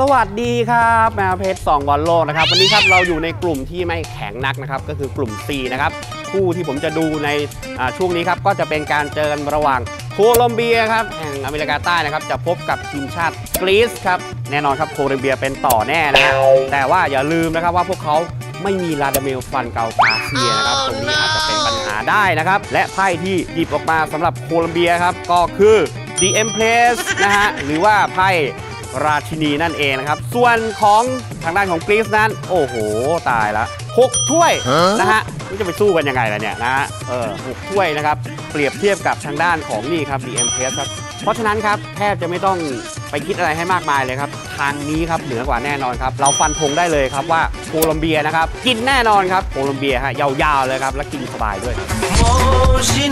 สวัสดีครับแมวเพชร2บอลโลกนะครับวันนี้ครับเราอยู่ในกลุ่มที่ไม่แข็งนักนะครับก็คือกลุ่ม C นะครับคู่ที่ผมจะดูในช่วงนี้ครับก็จะเป็นการเจอกันระหว่างโคลอมเบียครับแห่งอเมริกาใต้นะครับจะพบกับทีมชาติกรีซครับแน่นอนครับโคลอมเบียเป็นต่อแน่นะแต่ว่าอย่าลืมนะครับว่าพวกเขาไม่มีลาดาเมลฟันเกาคาเซียนะครับตรงนี้อาจจะเป็นปัญหาได้นะครับและไพ่ที่หยิบออกมาสำหรับโคลอมเบียครับก็คือ The Empress นะฮะหรือว่าไพ่ ราชินีนั่นเองนะครับ ส่วนของทางด้านของกรีซนั้น โอ้โห ตายละหกถ้วยนะฮะนี่จะไปสู้กันยังไงล่ะเนี่ยนะฮะเออหกถ้วยนะครับ เปรียบเทียบกับทางด้านของนี่ครับ DM p s ครับ เพราะฉะนั้นครับแทบจะไม่ต้องไปคิดอะไรให้มากมายเลยครับ ทางนี้ครับเหนือกว่าแน่นอนครับ เราฟันธงได้เลยครับว่าโคลอมเบียนะครับ กินแน่นอนครับ โคลอมเบียฮะยาวๆเลยครับ และกินสบายด้วย Motion